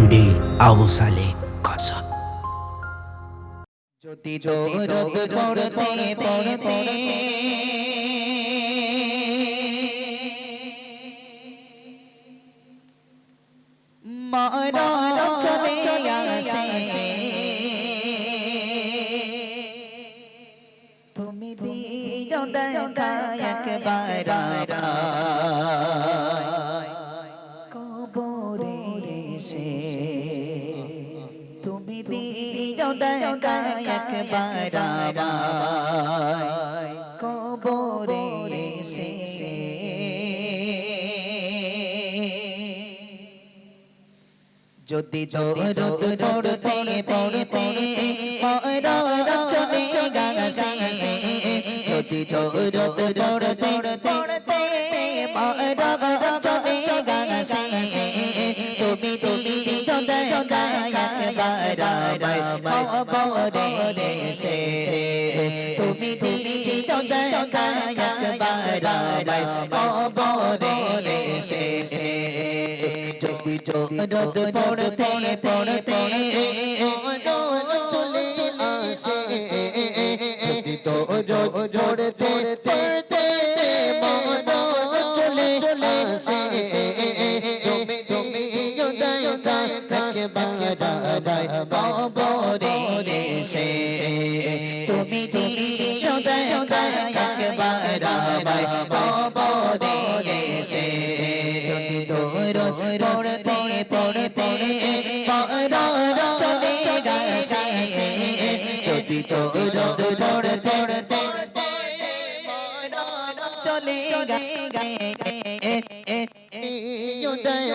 MD Abu সালে কসম। যদি দৌড় পড়তে পড়তে। মারা দেখা একবার কবরে সে যদি দৌড় পড়তে পড়তে মরা চলে গাছে যদি দৌড় পড়তে পড়তে মরা চলে গাছে খবরে সে তুমি তুমি তো দেখা একবার খবরে সে যদি রোদ পড়তে পড়তে চলে আসে যদি তো রোদ পড়তে বারাই কবরে সে তুমি তুমি উদয় থাকে বারাই কবরে সে যদি দূর পড়তে পড়তে পড়া চলে গেছে, যদি দূর পড়তে পড়তে চলে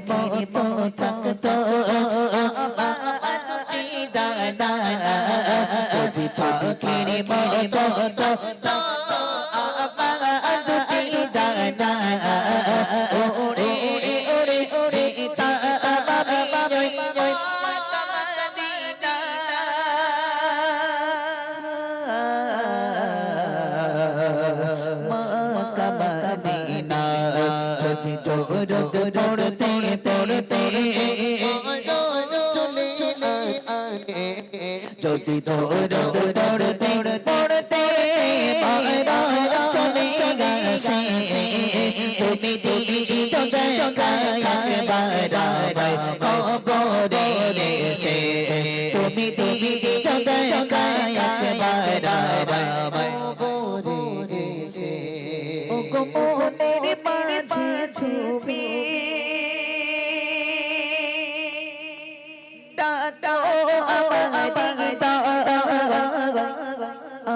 মতো থাকতো পাখির মতো দুটি দানা ওরে যদি দৌড় দৌড়তে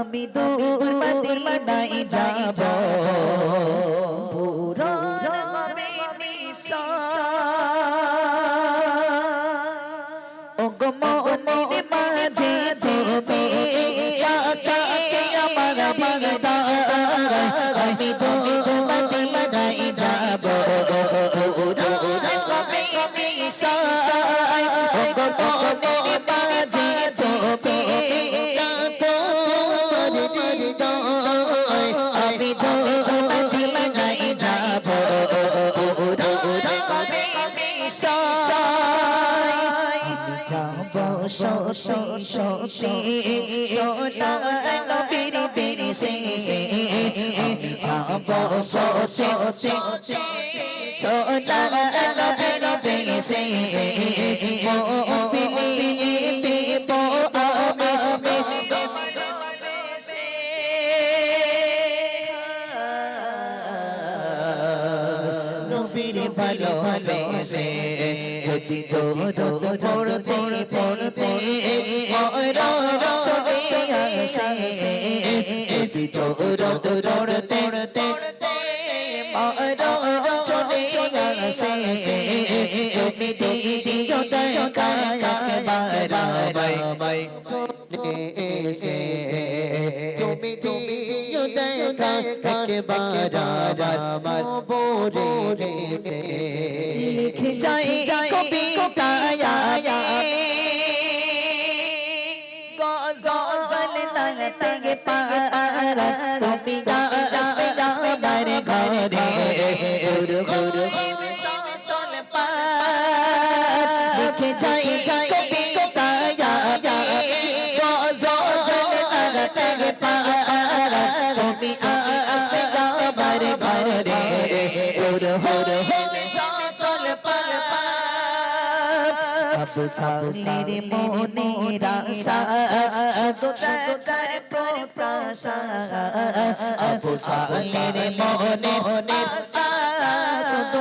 আমি দূর মদিনায় যাব। আমি দূর মদিনায় যাব। পুরো হবে নিশা। সতী সতী সোনা নবীর দেশে যাব সতী সোনা নবীর দেশে মোবিনী ভালোবেসে যদি দৌড় পড়তে পড়তে যদি দৌড়তে পড়তে আসে তুমি একবার আমায় এসে তুমি দিও দেখা একবার আমার বোরে রেছে লিখে যাই কবি কবিতায়া গজল লাগতে পারা আসবে আমার ঘরে গুরু গুরু সল পা লিখে যাই গুরু সল পা আবু সালের মনে তো দেখার প্রত্যাশা আবু সালের মনে রাসা শুধু